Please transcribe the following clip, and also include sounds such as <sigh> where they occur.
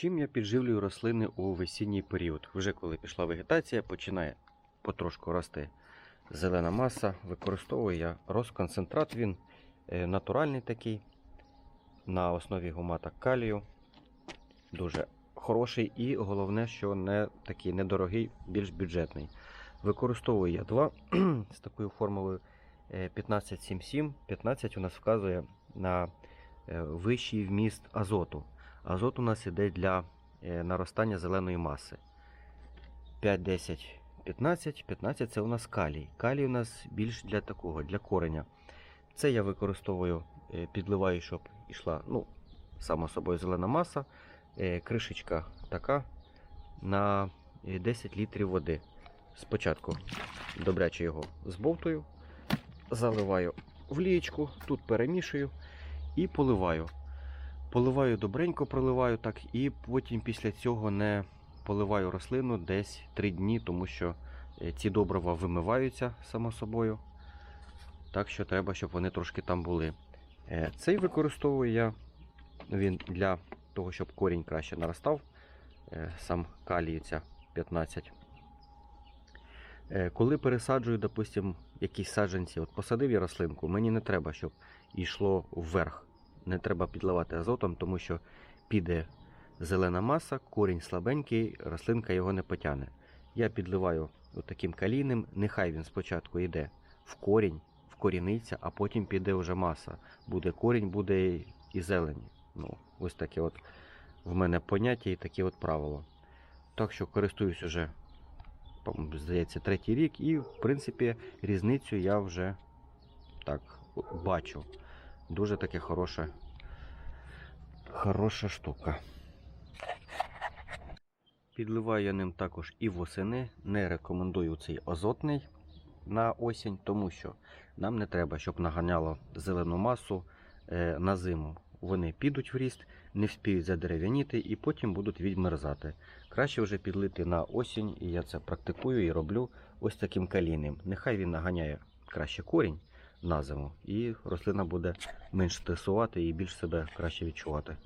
Чим я підживлюю рослини у весінній період? Вже коли пішла вегетація, починає потрошку рости зелена маса. Використовую я розконцентрат. Він е, натуральний такий, на основі гумата калію. Дуже хороший і головне, що не такий недорогий, більш бюджетний. Використовую я два <clears throat> з такою формулою е, 1577. 15 у нас вказує на е, вищий вміст азоту. Азот у нас іде для е, наростання зеленої маси. 5, 10, 15. 15 це у нас калій. Калій у нас більш для такого, для кореня. Це я використовую, е, підливаю, щоб йшла, ну, само собою зелена маса. Е, Кришечка така на е, 10 літрів води. Спочатку добряче його збовтую, заливаю в лієчку, тут перемішую і поливаю. Поливаю добренько, проливаю так, і потім після цього не поливаю рослину десь 3 дні, тому що е, ці добрива вимиваються само собою. Так що треба, щоб вони трошки там були. Е, Цей використовую я він для того, щоб корінь краще наростав. Е, Сам калій ця 15. Е, Коли пересаджую, допустим, якісь саджанці, от посадив я рослинку, мені не треба, щоб йшло вверх. Не треба підливати азотом, тому що піде зелена маса, корінь слабенький, рослинка його не потягне. Я підливаю таким калійним, нехай він спочатку йде в корінь, вкоріниться, а потім піде вже маса. Буде корінь, буде і зелень. Ну, ось таке от в мене поняття і таке от правило. Так що користуюсь уже, здається, третій рік, і в принципі різницю я вже так бачу. Дуже таке хороше, хороша штука. Підливаю я ним також і восени. Не рекомендую цей азотний на осінь, тому що нам не треба, щоб наганяло зелену масу е, на зиму. Вони підуть в ріст, не вспіють задерев'яніти і потім будуть відмерзати. Краще вже підлити на осінь, і я це практикую і роблю ось таким калійним. Нехай він наганяє краще корінь на зиму, і рослина буде менш стресувати і більш себе краще відчувати.